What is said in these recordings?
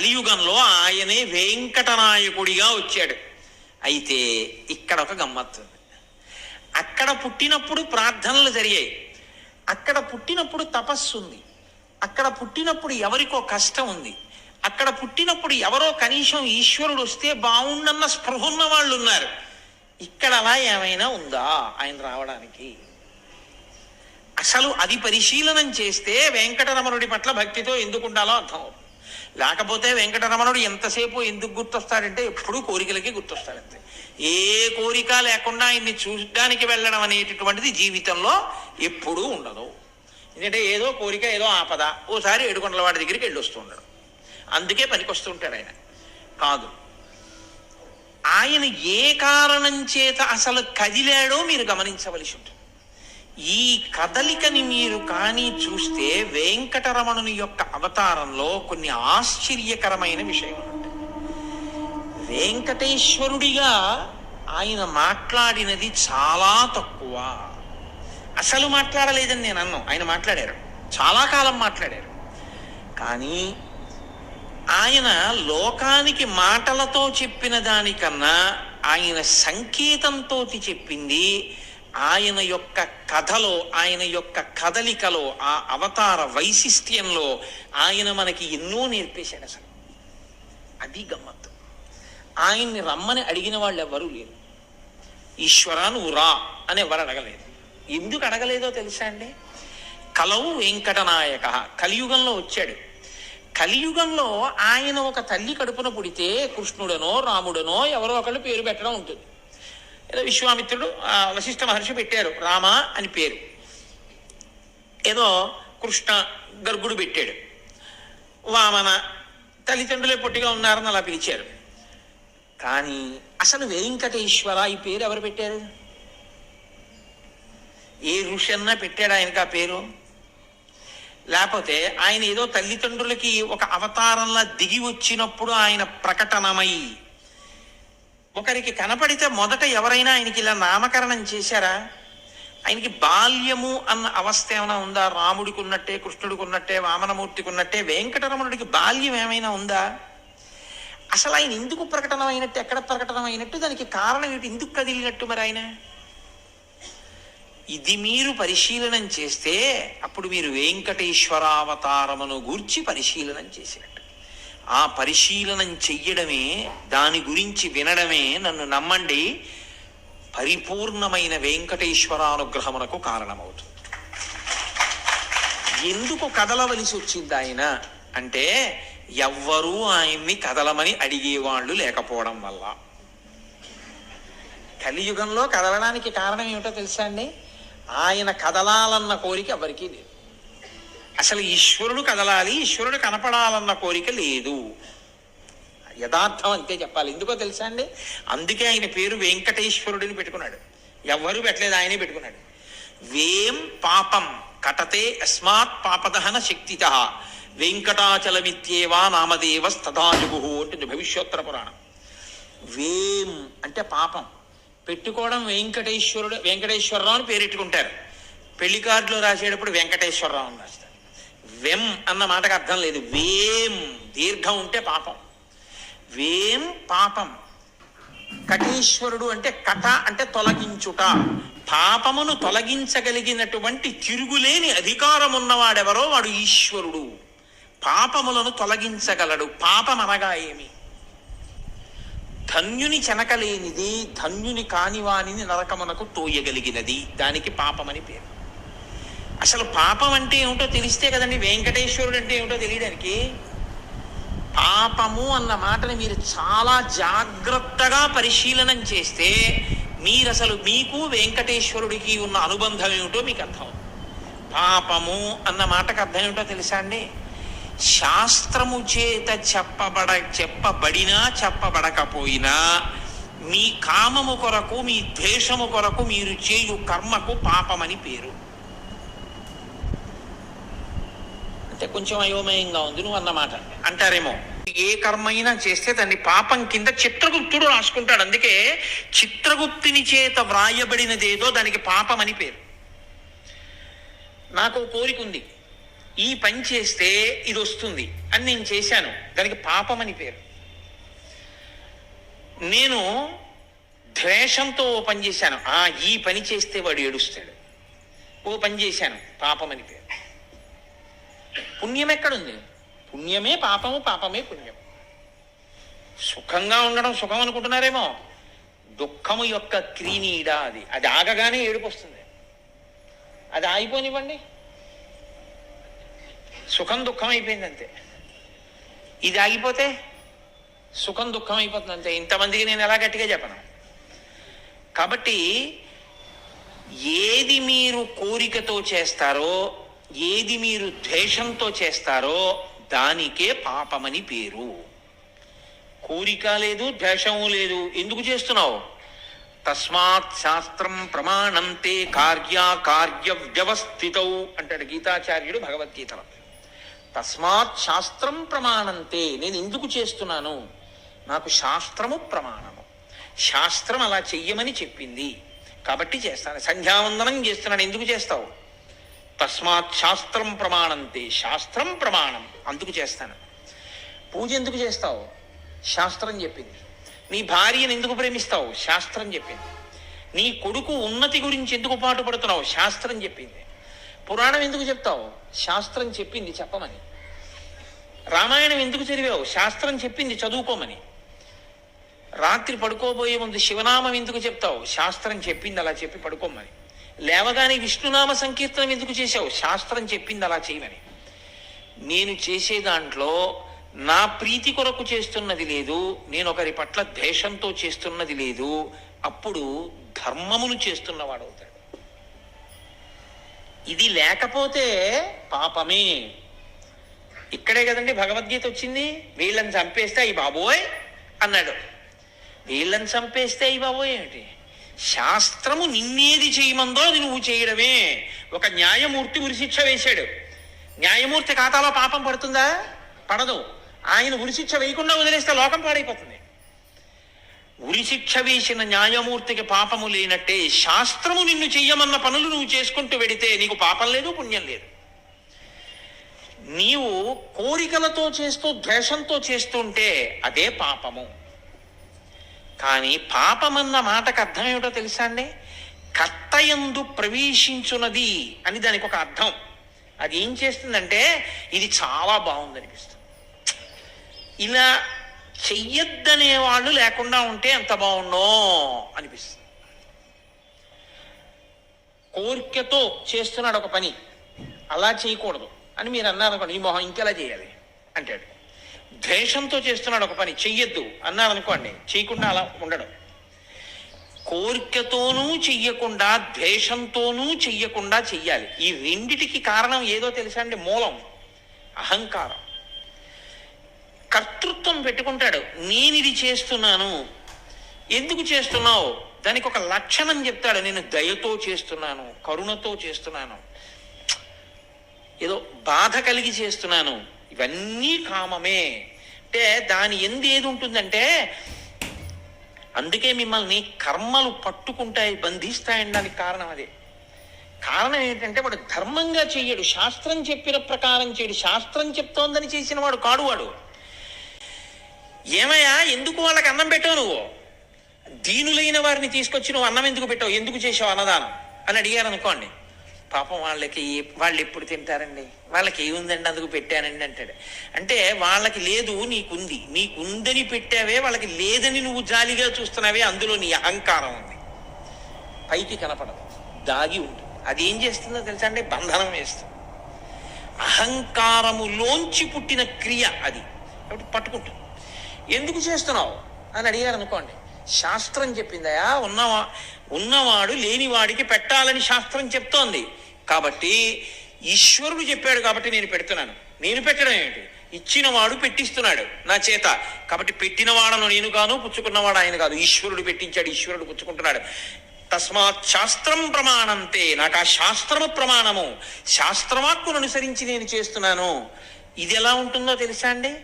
కలియుగంలో ఆయనే వెంకటనాయకుడిగా వచ్చాడు. అయితే ఇక్కడ ఒక గమ్మత్తు అక్కడ పుట్టినప్పుడు ప్రార్థనలు జరిగాయి. అక్కడ పుట్టినప్పుడు తపస్సు ఉంది. అక్కడ పుట్టినప్పుడు ఎవరికో కష్టం ఉంది. అక్కడ పుట్టినప్పుడు ఎవరో కనీసం ఈశ్వరుడు వస్తే బాగుండన్న స్పృహ ఉన్న వాళ్ళు ఉన్నారు. ఇక్కడ అలా ఏమైనా ఉందా ఆయన రావడానికి? అసలు అది పరిశీలనం చేస్తే వెంకటరమణుడి పట్ల భక్తితో ఎందుకుండాలో అర్థం అవుతుంది. లేకపోతే వెంకటరమణుడు ఎంతసేపు ఎందుకు గుర్తొస్తాడంటే ఎప్పుడూ కోరికలకి గుర్తొస్తాడంతే. ఏ కోరిక లేకుండా ఆయన్ని చూడడానికి వెళ్ళడం అనేటటువంటిది జీవితంలో ఎప్పుడూ ఉండదు. ఎందుకంటే ఏదో కోరిక ఏదో ఆపద ఓసారి ఏడుకొండల వాడి దగ్గరికి వెళ్ళి ఉండడం అందుకే పనికొస్తుంటాడు ఆయన. కాదు. ఆయన ఏ కారణం చేత అసలు కదిలాడో మీరు గమనించవలసి ఉంటుంది. ఈ కదలికని మీరు కానీ చూస్తే వెంకటరమణుని యొక్క అవతారంలో కొన్ని ఆశ్చర్యకరమైన విషయం వెంకటేశ్వరుడిగా ఆయన మాట్లాడినది చాలా తక్కువ. అసలు మాట్లాడలేదని నేను అన్నాను ఆయన మాట్లాడారు. చాలా కాలం మాట్లాడారు. కానీ ఆయన లోకానికి మాటలతో చెప్పిన దానికన్నా ఆయన సంకేతంతో చెప్పింది ఆయన యొక్క కథలో ఆయన యొక్క కదలికలో ఆ అవతార వైశిష్ట్యంలో ఆయన మనకి ఎన్నో నేర్పేశాడు అసలు. అది గమ్మత్తు. ఆయన్ని రమ్మని అడిగిన వాళ్ళు ఎవరూ లేరు. ఈశ్వరా నువ్వు రా అని ఎవరు అడగలేదు. ఎందుకు అడగలేదో తెలుసా అండి? కలవు వెంకటనాయక కలియుగంలో వచ్చాడు. కలియుగంలో ఆయన ఒక తల్లి కడుపున పుడితే కృష్ణుడనో రాముడనో ఎవరో ఒకళ్ళు పేరు పెట్టడం ఉంటుంది. ఏదో విశ్వామిత్రుడు వశిష్ఠ మహర్షి పెట్టారు రామ అని పేరు. ఏదో కృష్ణ గర్గుడు పెట్టాడు. వామన తల్లిదండ్రులే పొట్టిగా ఉన్నారని అలా పిలిచారు. కానీ అసలు వెంకటేశ్వర ఈ పేరు ఎవరు పెట్టారు? ఏ ఋషి అన్నా పెట్టాడు ఆయనకి ఆ పేరు? లేకపోతే ఆయన ఏదో తల్లిదండ్రులకి ఒక అవతారంలా దిగి వచ్చినప్పుడు ఆయన ప్రకటనమై ఒకరికి కనపడితే మొదట ఎవరైనా ఆయనకి ఇలా నామకరణం చేశారా? ఆయనకి బాల్యము అన్న అవస్థ ఏమైనా ఉందా? రాముడికి ఉన్నట్టే కృష్ణుడికి ఉన్నట్టే వామనమూర్తికి ఉన్నట్టే వెంకటరమణుడికి బాల్యం ఏమైనా ఉందా? అసలు ఆయన ఎందుకు ప్రకటన అయినట్టు ఎక్కడ ప్రకటన అయినట్టు దానికి కారణం ఏమిటి ఎందుకు కదిలినట్టు మరి ఆయన? ఇది మీరు పరిశీలనం చేస్తే అప్పుడు మీరు వెంకటేశ్వరావతారమును గూర్చి పరిశీలనం చేసినట్టు. ఆ పరిశీలనం చెయ్యడమే దాని గురించి వినడమే నన్ను నమ్మండి పరిపూర్ణమైన వెంకటేశ్వరానుగ్రహమునకు కారణమవుతుంది. ఎందుకు కదలవలసి వచ్చింది ఆయన? అంటే ఎవ్వరూ ఆయన్ని కదలమని అడిగేవాళ్ళు లేకపోవడం వల్ల. కలియుగంలో కదలడానికి కారణం ఏమిటో తెలుసా అండి? ఆయన కదలాలన్న కోరిక ఎవరికీ లేదు. అసలు ఈశ్వరుడు కదలాలి ఈశ్వరుడు కనపడాలన్న కోరిక లేదు. యథార్థం అంతే చెప్పాలి. ఎందుకో తెలుసా అండి? అందుకే ఆయన పేరు వెంకటేశ్వరుడిని పెట్టుకున్నాడు. ఎవ్వరూ పెట్టలేదు ఆయనే పెట్టుకున్నాడు. వేం పాపం కటతే అస్మాత్ పాపదహన శక్తిత. వెంకటాచలమిత్యేవా నామదేవ స్తథాజుగు అంటుంది భవిష్యోత్తర పురాణం. వేం అంటే పాపం. పెట్టుకోవడం వెంకటేశ్వరుడు వెంకటేశ్వరరావు అని పేరెట్టుకుంటారు. పెళ్ళి కార్డులో రాసేటప్పుడు వెంకటేశ్వరరావు అని వెం అన్న మాటకు అర్థం లేదు. వేం దీర్ఘం ఉంటే పాపం. వేం పాపం. కటీశ్వరుడు అంటే కట అంటే తొలగించుట. పాపమును తొలగించగలిగినటువంటి తిరుగులేని అధికారం ఉన్నవాడెవరో వాడు ఈశ్వరుడు. పాపములను తొలగించగలడు. పాపం అనగా ఏమి? ధన్యుని చెనకలేనిది ధన్యుని కానివానిని నరకమునకు తోయగలిగినది. దానికి పాపమని పేరు. అసలు పాపం అంటే ఏమిటో తెలిస్తే కదండి వెంకటేశ్వరుడు అంటే ఏమిటో తెలియడానికి? పాపము అన్న మాటని మీరు చాలా జాగ్రత్తగా పరిశీలనం చేస్తే మీరు అసలు మీకు వెంకటేశ్వరుడికి ఉన్న అనుబంధం ఏమిటో మీకు అర్థం పాపము అన్న మాటకు అర్థం ఏమిటో తెలుసా అండి? శాస్త్రము చేత చెప్పబడ చెప్పబడినా చెప్పబడకపోయినా మీ కామము కొరకు మీ ద్వేషము కొరకు మీరు చేయు కర్మకు పాపమని పేరు. అంటే కొంచెం అయోమయంగా ఉంది నువ్వు అన్నమాట. అంటారేమో. ఏ కర్మైనా చేస్తే దాన్ని పాపం కింద చిత్రగుప్తుడు రాసుకుంటాడు. అందుకే చిత్రగుప్తుని చేత వ్రాయబడినదేదో దానికి పాపం అని పేరు. నాకు ఓ కోరిక ఉంది. ఈ పని చేస్తే ఇది వస్తుంది అని నేను చేశాను. దానికి పాపం అని పేరు. నేను ద్వేషంతో ఓ పని చేశాను. ఆ ఈ పని చేస్తే వాడు ఏడుస్తాడు. ఓ పని చేశాను. పాపం అని పేరు. పుణ్యం ఎక్కడుంది? పుణ్యమే పాపము పాపమే పుణ్యం. సుఖంగా ఉండడం సుఖం అనుకుంటున్నారేమో. దుఃఖము యొక్క క్రీనీడ అది. అది ఆగగానే ఏడుపు వస్తుంది అది ఆగిపోనివ్వండి. సుఖం దుఃఖం అయిపోయింది అంతే ఇది ఆగిపోతే సుఖం దుఃఖం అయిపోతుంది అంతే ఇంతమందికి నేను ఎలా గట్టిగా చెప్పను? కాబట్టి ఏది మీరు కోరికతో చేస్తారో ఏది మీరు ద్వేషంతో చేస్తారో దానికే పాపమని పేరు. కోరిక లేదు ద్వేషము లేదు ఎందుకు చేస్తున్నావు? తస్మాత్ శాస్త్రం ప్రమాణంతే కార్యాకార్య వ్యవస్థితౌ అంటాడు గీతాచార్యుడు భగవద్గీతలో. తస్మాత్ శాస్త్రం ప్రమాణంతే నేను ఎందుకు చేస్తున్నాను? నాకు శాస్త్రము ప్రమాణము. శాస్త్రం అలా చెయ్యమని చెప్పింది. కాబట్టి చేస్తాను. సంధ్యావందనం చేస్తున్నాను. ఎందుకు చేస్తావు? తస్మాత్ శాస్త్రం ప్రమాణంతే శాస్త్రం ప్రమాణం. అందుకు చేస్తాను. పూజ ఎందుకు చేస్తావు? శాస్త్రం చెప్పింది. నీ భార్యను ఎందుకు ప్రేమిస్తావు? శాస్త్రం చెప్పింది. నీ కొడుకు ఉన్నతి గురించి ఎందుకు పాటుపడుతున్నావు? శాస్త్రం చెప్పింది. పురాణం ఎందుకు చెప్తావు? శాస్త్రం చెప్పింది చెప్పమని. రామాయణం ఎందుకు చదివావు? శాస్త్రం చెప్పింది చదువుకోమని. రాత్రి పడుకోబోయే ముందు శివనామం ఎందుకు చెప్తావు? శాస్త్రం చెప్పింది అలా చెప్పి పడుకోమని. లేవగానే విష్ణునామ సంకీర్తనం ఎందుకు చేశావు? శాస్త్రం చెప్పింది అలా చేయమని. నేను చేసే దాంట్లో నా ప్రీతి కొరకు చేస్తున్నది లేదు నేను ఒకరి పట్ల ద్వేషంతో చేస్తున్నది లేదు అప్పుడు ధర్మమును చేస్తున్నవాడు అవుతాడు. ఇది లేకపోతే పాపమే. ఇక్కడే కదండి భగవద్గీత వచ్చింది వీళ్ళని చంపేస్తే అయ్యి బాబోయ్ అన్నాడు. వీళ్ళని చంపేస్తే అయ్యి బాబోయ్ ఏంటి శాస్త్రము నిన్నేది చేయమందో అది నువ్వు చేయడమే. ఒక న్యాయమూర్తి ఉరిశిక్ష వేశాడు. న్యాయమూర్తి ఖాతాలో పాపం పడుతుందా? పడదు. ఆయన ఉరిశిక్ష వేయకుండా వదిలేస్తే లోకం పాడైపోతుంది. ఉరిశిక్ష వేసిన న్యాయమూర్తికి పాపము లేనట్టే శాస్త్రము నిన్ను చెయ్యమన్న పనులు నువ్వు చేసుకుంటూ వెడితే నీకు పాపం లేదు పుణ్యం లేదు. నీవు కోరికలతో చేస్తూ ద్వేషంతో చేస్తుంటే అదే పాపము. కానీ పాపమన్న మాటకు అర్థం ఏమిటో తెలుసా అండి? కర్తయందు ప్రవేశించున్నది అని దానికి ఒక అర్థం. అది ఏం చేస్తుందంటే ఇది చాలా బాగుందనిపిస్తుంది. ఇలా చెయ్యొద్దనే వాళ్ళు లేకుండా ఉంటే ఎంత బాగుండో అనిపిస్తుంది. కోరికతో చేస్తున్నాడు ఒక పని. అలా చేయకూడదు అని మీరు అన్నారు అనుకోండి ఈ మొహం ఇంకెలా చేయాలి? అంటాడు. ద్వేషంతో చేస్తున్నాడు ఒక పని చెయ్యొద్దు అన్నాడు అనుకోండి చేయకుండా అలా ఉండడం. కోరికతోనూ చెయ్యకుండా ద్వేషంతోనూ చెయ్యకుండా చెయ్యాలి. ఈ రెండిటికి కారణం ఏదో తెలుసా అండి? మూలం అహంకారం. కర్తృత్వం పెట్టుకుంటాడు నేను ఇది చేస్తున్నాను ఎందుకు చేస్తున్నావు? దానికి ఒక లక్షణం చెప్తాడు నేను దయతో చేస్తున్నాను కరుణతో చేస్తున్నాను ఏదో బాధ కలిగి చేస్తున్నాను ఇవన్నీ కామమే. అంటే దాని ఎందు ఏది ఉంటుందంటే అందుకే మిమ్మల్ని కర్మలు పట్టుకుంటాయి బంధిస్తాయని దానికి కారణం అదే. కారణం ఏంటంటే వాడు ధర్మంగా చెయ్యడు శాస్త్రం చెప్పిన ప్రకారం చేయడు శాస్త్రం చెప్తోందని చేసిన వాడు కాడు వాడు. ఏమయ్యా ఎందుకు వాళ్ళకి అన్నం పెట్టావు నువ్వు? దీనులైన వారిని తీసుకొచ్చి నువ్వు అన్నం ఎందుకు పెట్టావు? ఎందుకు చేసావు అన్నదానం? అని అడిగారు అనుకోండి పాపం వాళ్ళకి వాళ్ళు ఎప్పుడు తింటారండి? వాళ్ళకి ఏముందండి అందుకు పెట్టానండి అంటాడు. అంటే వాళ్ళకి లేదు నీకుంది. నీకుందని పెట్టావే వాళ్ళకి లేదని నువ్వు జాలిగా చూస్తున్నావే అందులో నీ అహంకారం ఉంది. పైకి కనపడదు. దాగి ఉంటుంది. అది ఏం చేస్తుందో తెలుసా అండి? బంధనం వేస్తుంది. అహంకారములోంచి పుట్టిన క్రియ అది. కాబట్టి పట్టుకుంటుంది ఎందుకు చేస్తున్నావు? అని అడిగారు అనుకోండి శాస్త్రం చెప్పిందయా? ఉన్నవా? ఉన్నవాడు లేనివాడికి పెట్టాలని శాస్త్రం చెప్తోంది. కాబట్టి ఈశ్వరుడు చెప్పాడు కాబట్టి నేను పెడుతున్నాను. నేను పెట్టడం ఏంటి? ఇచ్చినవాడు పెట్టిస్తున్నాడు నా చేత. కాబట్టి పెట్టినవాడను నేను కాను పుచ్చుకున్నవాడు ఆయన కాదు. ఈశ్వరుడు పెట్టించాడు ఈశ్వరుడు పుచ్చుకుంటున్నాడు. తస్మాత్ శాస్త్రం ప్రమాణంతే. నాకు ఆ శాస్త్రము ప్రమాణము. శాస్త్రవాక్కును అనుసరించి నేను చేస్తున్నాను. ఇది ఎలా ఉంటుందో తెలుసా అండి?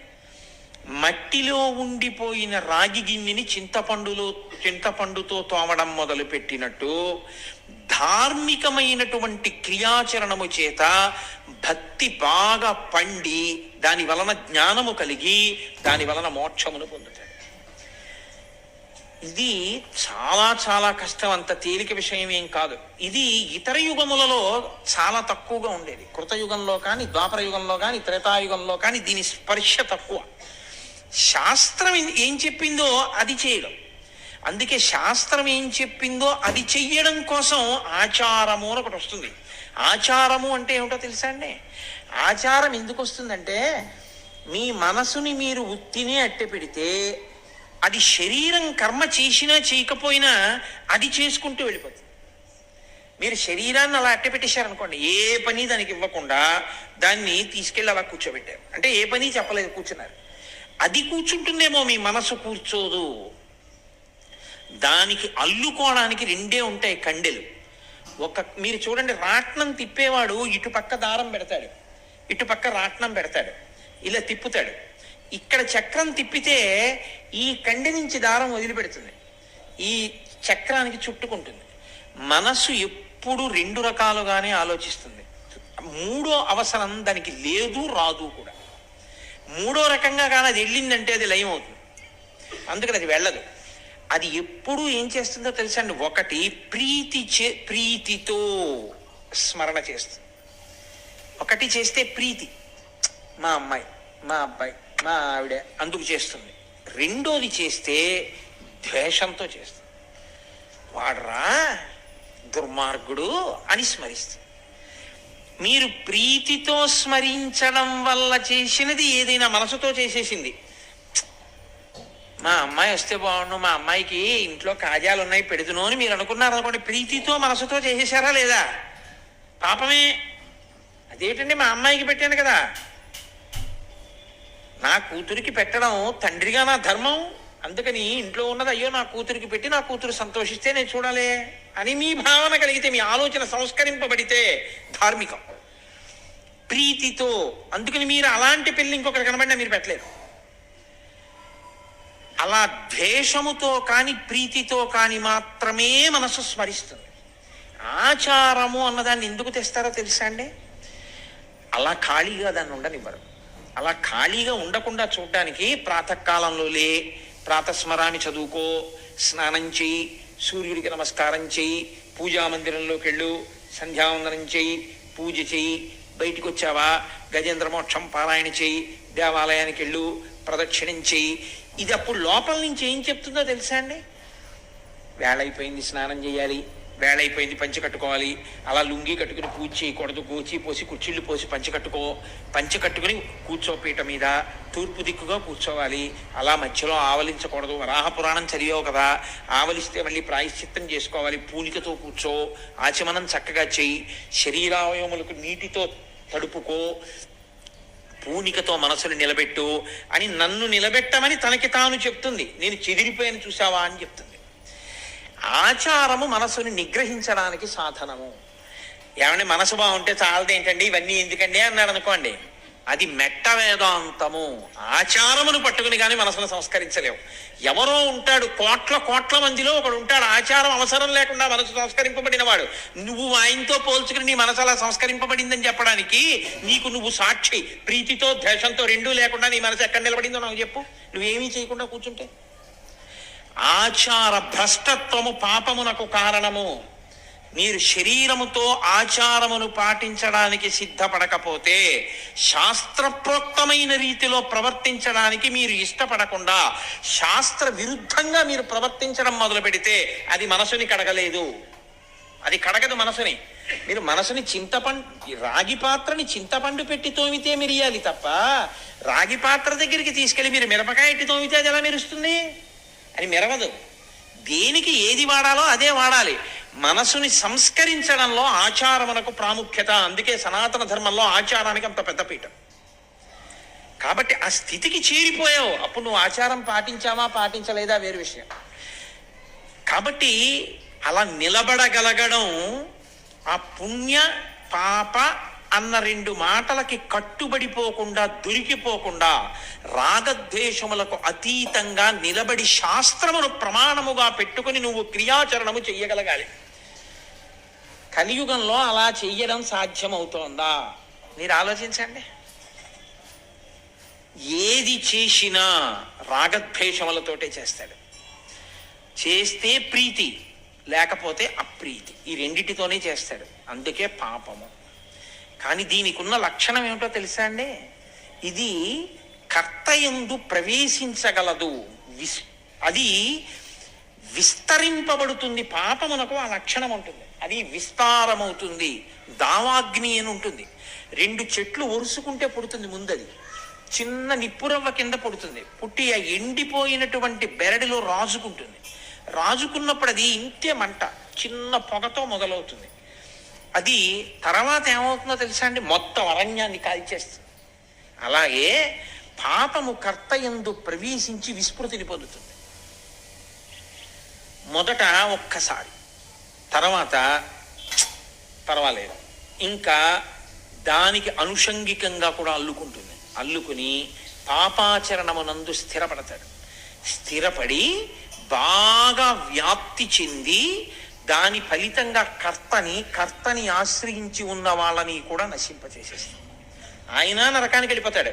మట్టిలో ఉండిపోయిన రాగి గిన్నెని చింతపండులో చింతపండుతో తోమడం మొదలు పెట్టినట్టు ధార్మికమైనటువంటి క్రియాచరణము చేత భక్తి బాగా పండి దాని వలన జ్ఞానము కలిగి దాని వలన మోక్షమును పొందుతాడు ఇది చాలా చాలా కష్టం అంత తేలిక విషయం ఏం కాదు. ఇది ఇతర యుగములలో చాలా తక్కువగా ఉండేది. కృతయుగంలో కానీ ద్వాపర యుగంలో కానీ త్రేతాయుగంలో కానీ దీని స్పర్శ తక్కువ. శాస్త్రం ఏం- చెప్పిందో అది చేయడం. అందుకే శాస్త్రం ఏం చెప్పిందో అది చెయ్యడం కోసం ఆచారము అని ఒకటి వస్తుంది. ఆచారము అంటే ఏమిటో తెలుసా అండి? ఆచారం ఎందుకు వస్తుందంటే మీ మనసుని మీరు ఉత్తినే అట్టె పెడితే అది శరీరం కర్మ చేసినా చేయకపోయినా అది చేసుకుంటూ వెళ్ళిపోతుంది. మీరు శరీరాన్ని అలా అట్టె పెట్టేశారనుకోండి ఏ పని దానికి ఇవ్వకుండా దాన్ని తీసుకెళ్ళి అలా కూర్చోబెట్టారు. అంటే ఏ పని చెప్పలేదు కూర్చున్నారు. అది కూర్చుంటుందేమో మీ మనసు కూర్చోదు. దానికి అల్లుకోవడానికి రెండే ఉంటాయి కండెలు. ఒక మీరు చూడండి రాట్నం తిప్పేవాడు ఇటు పక్క దారం పెడతాడు. ఇటు పక్క రాట్నం పెడతాడు. ఇలా తిప్పుతాడు. ఇక్కడ చక్రం తిప్పితే ఈ కండె నుంచి దారం వదిలిపెడుతుంది. ఈ చక్రానికి చుట్టుకుంటుంది. మనస్సు ఎప్పుడు రెండు రకాలుగానే ఆలోచిస్తుంది. మూడో అవసరం దానికి లేదు రాదు కూడా. మూడో రకంగా కానీ అది వెళ్ళిందంటే అది లయం అవుతుంది. అందుకని అది వెళ్ళదు. అది ఎప్పుడు ఏం చేస్తుందో తెలుసా అండి? ఒకటి ప్రీతి చే ప్రీతితో స్మరణ చేస్తుంది. ఒకటి చేస్తే ప్రీతి. మా అమ్మాయి మా అబ్బాయి మా ఆవిడ అందుకు చేస్తుంది. రెండోది చేస్తే ద్వేషంతో చేస్తుంది. వాడరా దుర్మార్గుడు అని స్మరిస్తుంది. మీరు ప్రీతితో స్మరించడం వల్ల చేసినది ఏదైనా మనసుతో చేసేసింది. మా అమ్మాయి వస్తే బాగుండు మా అమ్మాయికి ఇంట్లో కాజాలు ఉన్నాయి పెడుతును అని మీరు అనుకున్నారు అనుకోండి ప్రీతితో మనసుతో చేసేసారా లేదా? పాపమే అదేంటండి మా అమ్మాయికి పెట్టాను కదా. నా కూతురికి పెట్టడం తండ్రిగా నా ధర్మం? అందుకని ఇంట్లో ఉన్నది అయ్యో నా కూతురికి పెట్టి నా కూతురు సంతోషిస్తే నేను చూడాలి అని మీ భావన కలిగితే మీ ఆలోచన సంస్కరింపబడితే ధార్మికం. ప్రీతితో అందుకని మీరు అలాంటి పెళ్ళి ఇంకొకరు కనబడినా మీరు పెట్టలేరు. అలా ద్వేషముతో కాని ప్రీతితో కాని మాత్రమే మనసు స్మరిస్తుంది. ఆచారము అన్నదాన్ని ఎందుకు తెస్తారో తెలుసా అండి? అలా ఖాళీగా దాన్ని ఉండనివ్వరు. అలా ఖాళీగా ఉండకుండా చూడడానికి ప్రాతకాలంలో లే ప్రాతస్మరాన్ని చదువుకో స్నానం చెయ్యి సూర్యుడికి నమస్కారం చెయ్యి పూజా మందిరంలోకి వెళ్ళు సంధ్యావందనం చెయ్యి పూజ చెయ్యి బయటికి వచ్చావా గజేంద్ర మోక్షం పారాయణ చెయ్యి దేవాలయానికి వెళ్ళు ప్రదక్షిణం చేయి. ఇది అప్పుడు లోపల నుంచి ఏం చెప్తుందో తెలుసా అండి? వేళైపోయింది స్నానం చేయాలి. వేళైపోయింది పంచి కట్టుకోవాలి. అలా లుంగి కట్టుకుని పూజ చేయకూడదు గోచి పోసి కుర్చీళ్ళు పోసి పంచె కట్టుకో. పంచి కట్టుకుని కూర్చోపీట మీద. తూర్పు దిక్కుగా కూర్చోవాలి. అలా మధ్యలో ఆవలించకూడదు. వరాహ పురాణం చదివావు కదా. ఆవలిస్తే మళ్ళీ ప్రాయశ్చిత్తం చేసుకోవాలి. పూనికతో కూర్చో. ఆచమనం చక్కగా చెయ్యి శరీరావయములకు నీటితో తడుపుకో. పూనికతో మనసుని నిలబెట్టు అని నన్ను నిలబెట్టమని తనకి తాను చెప్తుంది. నేను చెదిరిపోయాను చూసావా అని చెప్తుంది. ఆచారము మనసుని నిగ్రహించడానికి సాధనము. ఏమంటే మనసు బాగుంటే చాలదేంటండి ఇవన్నీ ఎందుకండి అన్నాడు అనుకోండి. అది మెట్ట వేదాంతము. ఆచారమును పట్టుకుని కానీ మనసును సంస్కరించలేవు. ఎవరో ఉంటాడు కోట్ల కోట్ల మందిలో ఒకడు ఉంటాడు. ఆచారం అవసరం లేకుండా మనసు సంస్కరింపబడినవాడు. నువ్వు ఆయనతో పోల్చుకుని నీ మనసు అలా సంస్కరింపబడిందని చెప్పడానికి నీకు నువ్వు సాక్షి. ప్రీతితో ద్వేషంతో రెండూ లేకుండా నీ మనసు ఎక్కడ నిలబడిందో నాకు చెప్పు. నువ్వేమీ చేయకుండా కూర్చుంటే. ఆచార భ్రష్టత్వము పాపమునకు కారణము. మీరు శరీరముతో ఆచారమును పాటించడానికి సిద్ధపడకపోతే శాస్త్రప్రోక్తమైన రీతిలో ప్రవర్తించడానికి మీరు ఇష్టపడకుండా శాస్త్ర విరుద్ధంగా మీరు ప్రవర్తించడం మొదలు పెడితే అది మనసుని కడగలేదు. అది కడగదు మనసుని. మీరు మనసుని చింతపండు రాగి పాత్రని చింతపండు పెట్టి తోమితే మిరియాలి తప్ప రాగి పాత్ర దగ్గరికి తీసుకెళ్ళి మీరు మిరపకాయ ఎట్టి తోమితే అది ఎలా మెరుస్తుంది? అని మెరవదు. దేనికి ఏది వాడాలో అదే వాడాలి. మనసుని సంస్కరించడంలో ఆచారమునకు ప్రాముఖ్యత. అందుకే సనాతన ధర్మంలో ఆచారానికి అంత పెద్ద పీఠం. కాబట్టి ఆ స్థితికి చేరిపోయావు. అప్పుడు నువ్వు ఆచారం పాటించావా పాటించలేదా వేరు విషయం. కాబట్టి అలా నిలబడగలగడం ఆ పుణ్య పాప అన్న రెండు మాటలకి కట్టుబడిపోకుండా దొరికిపోకుండా రాగద్వేషములకు అతీతంగా నిలబడి శాస్త్రమును ప్రమాణముగా పెట్టుకుని నువ్వు క్రియాచరణము చెయ్యగలగాలి. కలియుగంలో అలా చెయ్యడం సాధ్యమవుతోందా? మీరు ఆలోచించండి. ఏది చేసినా రాగద్వేషములతోటే చేస్తాడు. చేస్తే ప్రీతి లేకపోతే అప్రీతి. ఈ రెండిటితోనే చేస్తాడు. అందుకే పాపము. కానీ దీనికి ఉన్న లక్షణం ఏమిటో తెలుసా అండి? ఇది కర్తయందు ప్రవేశించగలదు. విస్ అది విస్తరింపబడుతుంది. పాపమునకు ఆ లక్షణం ఉంటుంది. అది విస్తారమవుతుంది. దావాగ్ని అని ఉంటుంది. రెండు చెట్లు ఒరుసుకుంటే పుడుతుంది ముందది. చిన్న నిప్పురవ్వ కింద పుడుతుంది. పుట్టి ఆ ఎండిపోయినటువంటి బెరడిలో రాజుకుంటుంది. రాజుకున్నప్పుడు అది ఇంతే మంట. చిన్న పొగతో మొదలవుతుంది. అది తర్వాత ఏమవుతుందో తెలుసా అండి? మొత్తం అరణ్యాన్ని కాల్చేస్తుంది. అలాగే పాపము కర్త ఎందు ప్రవేశించి విస్మృతిని పొందుతుంది. మొదట ఒక్కసారి. తర్వాత పర్వాలేదు. ఇంకా దానికి అనుషంగికంగా కూడా అల్లుకుంటుంది. అల్లుకుని పాపాచరణమునందు స్థిరపడతాడు. స్థిరపడి బాగా వ్యాప్తి చెంది దాని ఫలితంగా కర్తని కర్తని ఆశ్రయించి ఉన్న వాళ్ళని కూడా నశింపచేసేస్తాం ఆయన నరకానికి వెళ్ళిపోతాడు.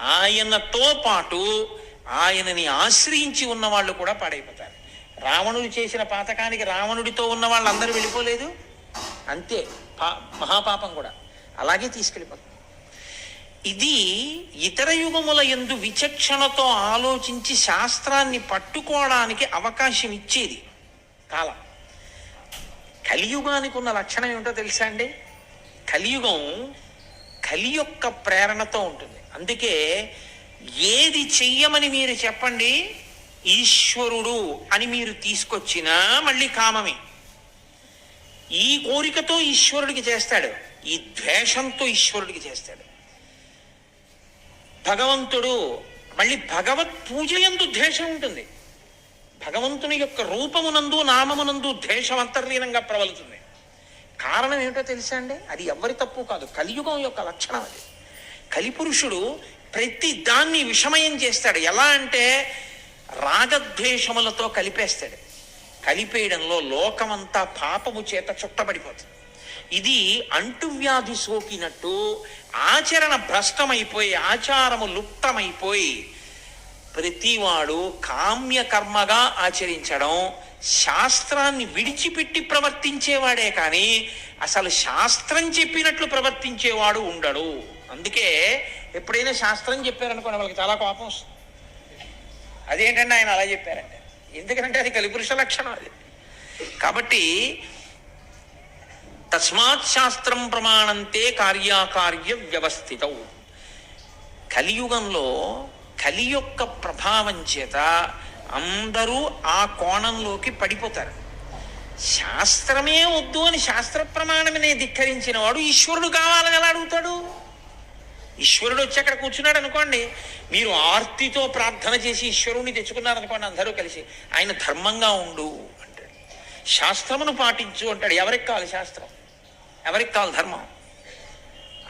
ఆయనతో పాటు ఆయనని ఆశ్రయించి ఉన్న వాళ్ళు కూడా పాడైపోతారు. రావణుడు చేసిన పాతకానికి రావణుడితో ఉన్న వాళ్ళందరూ వెళ్ళిపోలేదు. అంతే పా మహాపాపం కూడా. అలాగే తీసుకెళ్ళిపోతుంది ఇది ఇతర యుగముల ఎందు విచక్షణతో ఆలోచించి శాస్త్రాన్ని పట్టుకోవడానికి అవకాశం ఇచ్చేది కాలం. కలియుగానికి ఉన్న లక్షణం ఏమిటో తెలుసా అండి? కలియుగం కలి యొక్క ప్రేరణతో ఉంటుంది. అందుకే ఏది చెయ్యమని మీరు చెప్పండి ఈశ్వరుడు అని మీరు తీసుకొచ్చినా మళ్ళీ కామమే. ఈ కోరికతో ఈశ్వరుడికి చేస్తాడు ఈ ద్వేషంతో ఈశ్వరుడికి చేస్తాడు. భగవంతుడు మళ్ళీ భగవత్ పూజ ఎందు ద్వేషం ఉంటుంది. భగవంతుని యొక్క రూపమునందు నామమునందు ద్వేషం అంతర్లీనంగా ప్రబలుతుంది. కారణం ఏమిటో తెలుసా అండి? అది ఎవరి తప్పు కాదు. కలియుగం యొక్క లక్షణం అది. కలిపురుషుడు ప్రతి దాన్ని విషమయం చేస్తాడు. ఎలా అంటే రాగద్వేషములతో కలిపేస్తాడు. కలిపేయడంలో లోకమంతా పాపము చేత చుట్టబడిపోతుంది. ఇది అంటువ్యాధి సోకినట్టు ఆచరణ భ్రష్టమైపోయి ఆచారము లుప్తమైపోయి ప్రతివాడు కామ్య కర్మగా ఆచరించడం శాస్త్రాన్ని విడిచిపెట్టి ప్రవర్తించేవాడే కానీ అసలు శాస్త్రం చెప్పినట్లు ప్రవర్తించేవాడు ఉండడు. అందుకే ఎప్పుడైనా శాస్త్రం చెప్పారనుకోండి వాళ్ళకి చాలా కోపం వస్తుంది. అదేంటంటే ఆయన అలా చెప్పారంటే. ఎందుకంటే అది కలిపురుష లక్షణం అది. కాబట్టి తస్మాత్ శాస్త్రం ప్రమాణంతే కార్యాకార్య వ్యవస్థిత. కలియుగంలో కలి యొక్క ప్రభావం చేత అందరూ ఆ కోణంలోకి పడిపోతారు. శాస్త్రమే వద్దు అని శాస్త్ర ప్రమాణమనే ధిక్కరించిన వాడు ఈశ్వరుడు కావాలని ఎలా అడుగుతాడు? ఈశ్వరుడు వచ్చి అక్కడ కూర్చున్నాడు అనుకోండి మీరు ఆర్తితో ప్రార్థన చేసి ఈశ్వరుణ్ణి తెచ్చుకున్నారు అనుకోండి అందరూ కలిసి ఆయన ధర్మంగా ఉండు అంటాడు. శాస్త్రమును పాటించు అంటాడు. ఎవరికి కావాలి శాస్త్రం? ఎవరికి కావాలి ధర్మం?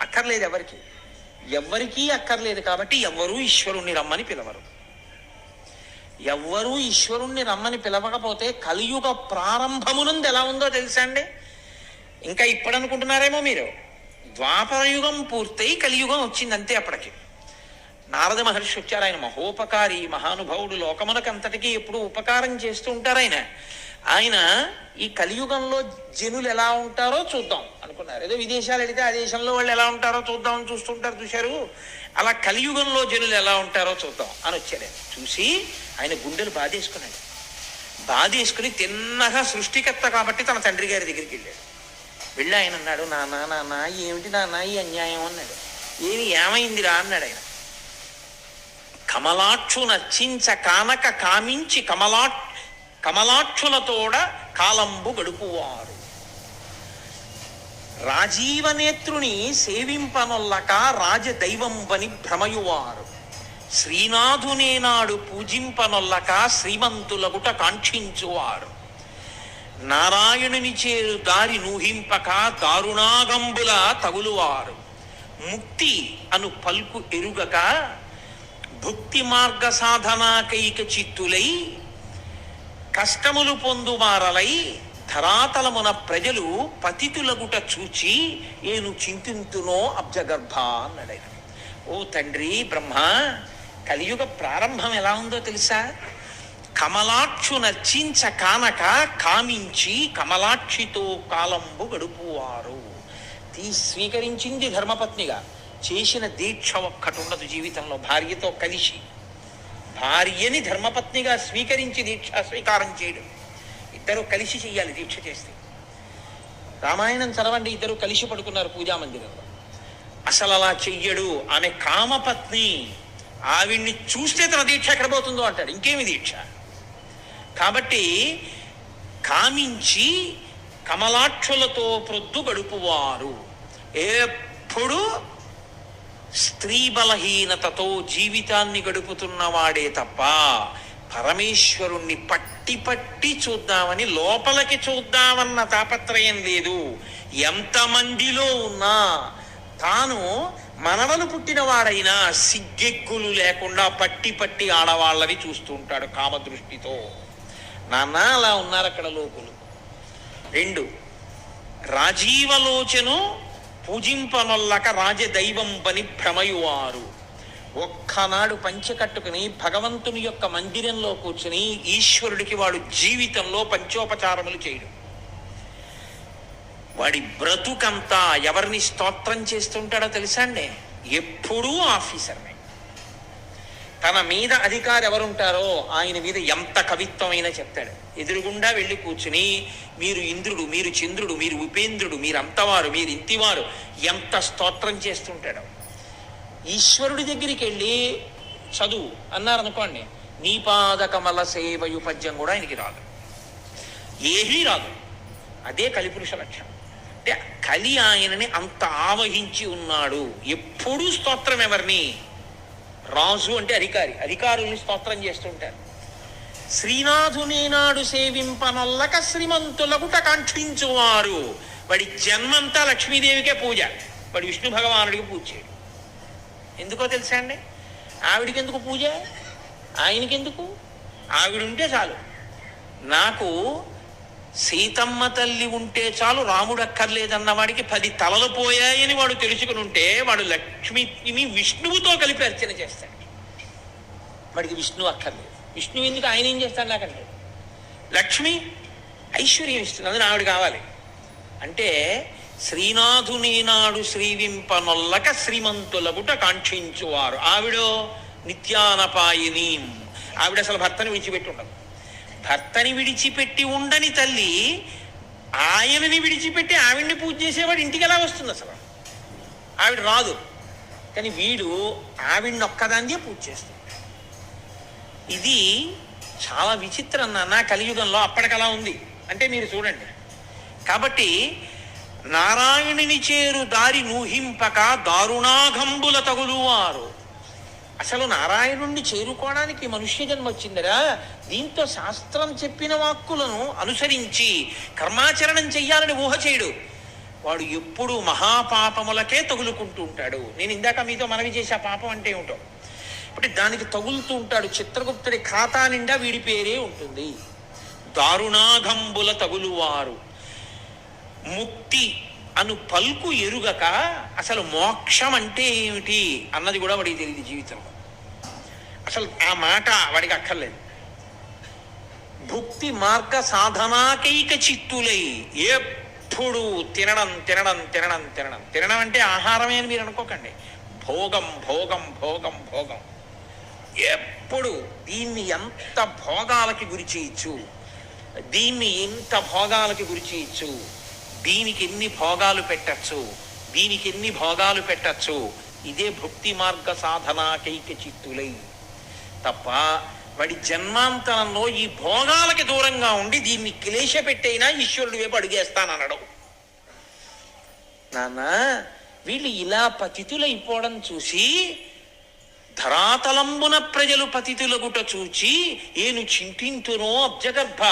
అక్కర్లేదు ఎవరికి. ఎవ్వరికీ అక్కర్లేదు కాబట్టి ఎవ్వరూ ఈశ్వరుణ్ణి రమ్మని పిలవరు. ఎవ్వరూ ఈశ్వరుణ్ణి రమ్మని పిలవకపోతే కలియుగ ప్రారంభమునందు ఎలా ఉందో తెలుసా అండి? ఇంకా ఇప్పుడు అనుకుంటున్నారేమో మీరు ద్వాపరయుగం పూర్తయి కలియుగం వచ్చింది అంతే అప్పటికి. నారద మహర్షి వచ్చారు ఆయన మహోపకారి మహానుభావుడు లోకమునకంతటికీ ఎప్పుడు ఉపకారం చేస్తూ ఉంటారు ఆయన. ఆయన ఈ కలియుగంలో జనులు ఎలా ఉంటారో చూద్దాం అనుకున్నారు. ఏదో విదేశాలు వెళితే ఆ దేశంలో వాళ్ళు ఎలా ఉంటారో చూద్దాం అని చూస్తుంటారు చూశారు. అలా కలియుగంలో జనులు ఎలా ఉంటారో చూద్దాం అని వచ్చాడు చూసి ఆయన గుండెలు బాధేసుకున్నాడు. బాధేసుకుని తిన్నగా సృష్టికర్త కాబట్టి తన తండ్రి గారి దగ్గరికి వెళ్ళాడు. వెళ్ళి ఆయన అన్నాడు నాన్న నాన్న ఏమిటి నాన్న ఈ అన్యాయం? అన్నాడు. ఏమి ఏమైందిరా? అన్నాడు ఆయన. కమలాక్షు నచ్చించ కానక కామించి కమలాక్షు కమలాక్షులతోడ కాలంబు గడుపువారు. రాజీవనేత్రుని సేవింపనొల్లక రాజదైవంబని భ్రమయువారు. శ్రీనాథునేనాడు పూజింపనొల్లక శ్రీమంతులగుట కాంక్షించువారు. నారాయణుని చేరు దారి నూహింపక దారుణాగంబుల తగులువారు. ముక్తి అను పల్కు ఎరుగక భుక్తి మార్గ సాధనాకైక చిత్తులై కష్టములు పొందుమారలై ధరాతలమున ప్రజలు పతితులగుట చూచి ఏను చింతింతునో అబ్జగర్భ అన్నాడు ఆయన. ఓ తండ్రి బ్రహ్మ కలియుగ ప్రారంభం ఎలా ఉందో తెలుసా? కమలాక్షు నర్చించ కానక కామించి కమలాక్షితో కాలంబు గడుపువారు. తీ స్వీకరించింది ధర్మపత్నిగా చేసిన దీక్ష ఒక్కటి ఉండదు జీవితంలో భార్యతో కలిసి. భార్యని ధర్మపత్నిగా స్వీకరించి దీక్ష స్వీకారం చేయడం. ఇద్దరు కలిసి చేయాలి దీక్ష చేస్తే. రామాయణం చదవండి ఇద్దరు కలిసి పడుకున్నారు పూజా మందిరంలో. అసలు అలా చెయ్యడు. ఆమె కామపత్ని. ఆవిడ్ని చూస్తే తన దీక్ష ఎక్కడ పోతుందో అంటాడు. ఇంకేమి దీక్ష? కాబట్టి కామించి కమలాక్షులతో ప్రొద్దు గడుపువారు. ఎప్పుడు స్త్రీ బలహీనతతో జీవితాన్ని గడుపుతున్నవాడే తప్ప పరమేశ్వరుణ్ణి పట్టి పట్టి చూద్దామని లోపలికి చూద్దామన్న తాపత్రయం లేదు. ఎంతమందిలో ఉన్నా తాను మనవలు పుట్టినవాడైనా సిగ్గెగ్గులు లేకుండా పట్టి పట్టి ఆడవాళ్ళని చూస్తూ ఉంటాడు కామదృష్టితో. నాన్న అలా ఉన్నారు అక్కడ లోకులు. రెండు రాజీవలోచను పూజింపనొల్లక రాజదైవం పని భ్రమయువారు. ఒక్కనాడు పంచె కట్టుకుని భగవంతుని యొక్క మందిరంలో కూర్చుని ఈశ్వరుడికి వాడు జీవితంలో పంచోపచారములు చేయడు. వాడి బ్రతుకంతా ఎవరిని స్తోత్రం చేస్తుంటాడో తెలుసా అండి? ఎప్పుడూ ఆఫీసర్నే. తన మీద అధికారి ఎవరుంటారో ఆయన మీద ఎంత కవిత్వమైనా చెప్తాడు. ఎదురుగుండా వెళ్ళి కూర్చుని మీరు ఇంద్రుడు మీరు చంద్రుడు మీరు ఉపేంద్రుడు మీరు అంతవారు మీరు ఇంతివారు ఎంత స్తోత్రం చేస్తుంటాడు. ఈశ్వరుడి దగ్గరికి వెళ్ళి చదువు అన్నారనుకోండి నీపాదకమల పాద కమల సేవయు పద్యం కూడా ఆయనకి రాదు. ఏమీ రాదు. అదే కలిపురుష లక్షణం. అంటే కలి ఆయనని అంత ఆవహించి ఉన్నాడు. ఎప్పుడూ స్తోత్రం ఎవరిని? రాజు అంటే అధికారి. అధికారుల్ని స్తోత్రం చేస్తుంటారు. శ్రీనాథుని నాడు సేవింపనల్లక శ్రీమంతులకుట కాంక్షించువారు. వాడి జన్మంతా లక్ష్మీదేవికే పూజ. వాడు విష్ణు భగవానుడికి పూజ చేయడు ఎందుకో తెలుసా అండి? ఆవిడికి ఎందుకు పూజ? ఆయనకి ఎందుకు ఆవిడ ఉంటే చాలు. నాకు సీతమ్మ తల్లి ఉంటే చాలు రాముడు అక్కర్లేదన్న వాడికి పది తలలు పోయాయని వాడు తెలుసుకుని ఉంటే వాడు లక్ష్మిని విష్ణువుతో కలిపి అర్చన చేస్తాడు. వాడికి విష్ణువు అక్కర్లేదు. విష్ణువు ఎందుకు ఆయన ఏం చేస్తాడు నాకంటే లక్ష్మి ఐశ్వర్యం ఇస్తుంది. అందులో ఆవిడ కావాలి. అంటే శ్రీనాథుని నాడు శ్రీవింపనొల్లక శ్రీమంతులబుట కాంక్షించువారు. ఆవిడో నిత్యానపాయిని. ఆవిడ అసలు భర్తని విడిచిపెట్టి ఉండదు. భర్తని విడిచిపెట్టి ఉండని తల్లి ఆయనని విడిచిపెట్టి ఆవిడ్ని పూజ చేసేవాడు ఇంటికి ఎలా వస్తుంది అసలు? ఆవిడ రాదు. కానీ వీడు ఆవిడ్ని ఒక్కదాన్నే పూజ చేస్తుంది ఇది చాలా విచిత్రం నాన్న కలియుగంలో అప్పటికలా ఉంది. అంటే మీరు చూడండి. కాబట్టి నారాయణుని చేరు దారి నూహింపక దారుణాఘంబుల తగులువారు. అసలు నారాయణుణ్ణి చేరుకోవడానికి మనుష్య జన్మ వచ్చిందిరా. దీంతో శాస్త్రం చెప్పిన వాక్కులను అనుసరించి కర్మాచరణం చెయ్యాలని ఊహ చేయడు. వాడు ఎప్పుడు మహాపాపములకే తగులుకుంటూ ఉంటాడు. నేను ఇందాక మీతో మనవి చేసే పాపం అంటే ఏమిటో? ఇప్పుడు దానికి తగులుతూ ఉంటాడు. చిత్రగుప్తుడి ఖాతా నిండా వీడి పేరే ఉంటుంది. దారుణాఘంబుల తగులువారు. ముక్తి అను పల్కు ఎరుగక అసలు మోక్షం అంటే ఏమిటి అన్నది కూడా వాడికి తెలియదు జీవితంలో. అసలు ఆ మాట వాడికి అక్కర్లేదు. భుక్తి మార్గ సాధనాకైక చిత్తులై ఎప్పుడు తినడం తినడం తినడం తినడం. తినడం అంటే ఆహారమే అని మీరు అనుకోకండి. భోగం భోగం భోగం భోగం. ఎప్పుడు దీన్ని ఎంత భోగాలకి గురి చేయొచ్చు? దీన్ని ఎంత భోగాలకి గురి చేయొచ్చు? దీనికి ఎన్ని భోగాలు పెట్టచ్చు? దీనికి ఎన్ని భోగాలు పెట్టచ్చు? ఇదే భక్తి మార్గ సాధనాకైక చిత్తులై తప్ప వాడి జన్మాంతరంలో ఈ భోగాలకి దూరంగా ఉండి దీన్ని క్లేశ పెట్టైనా ఈశ్వరుడు వైపు అడుగేస్తాననడం నాన్న వీళ్ళు ఇలా పతితులైపోవడం చూసి ధరాతలంబున ప్రజలు పతితులగుట చూచి ఏను చింతింతునో అబ్జగర్భ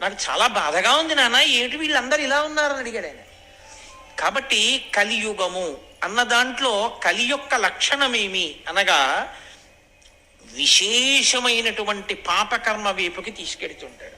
నాకు చాలా బాధగా ఉంది నాన్న. ఏమిటి వీళ్ళందరూ ఇలా ఉన్నారని అడిగాడు ఆయన. కాబట్టి కలియుగము అన్న దాంట్లో కలి యొక్క లక్షణమేమి అనగా విశేషమైనటువంటి పాపకర్మ వైపుకి తీసుకెడుతుంటాడు.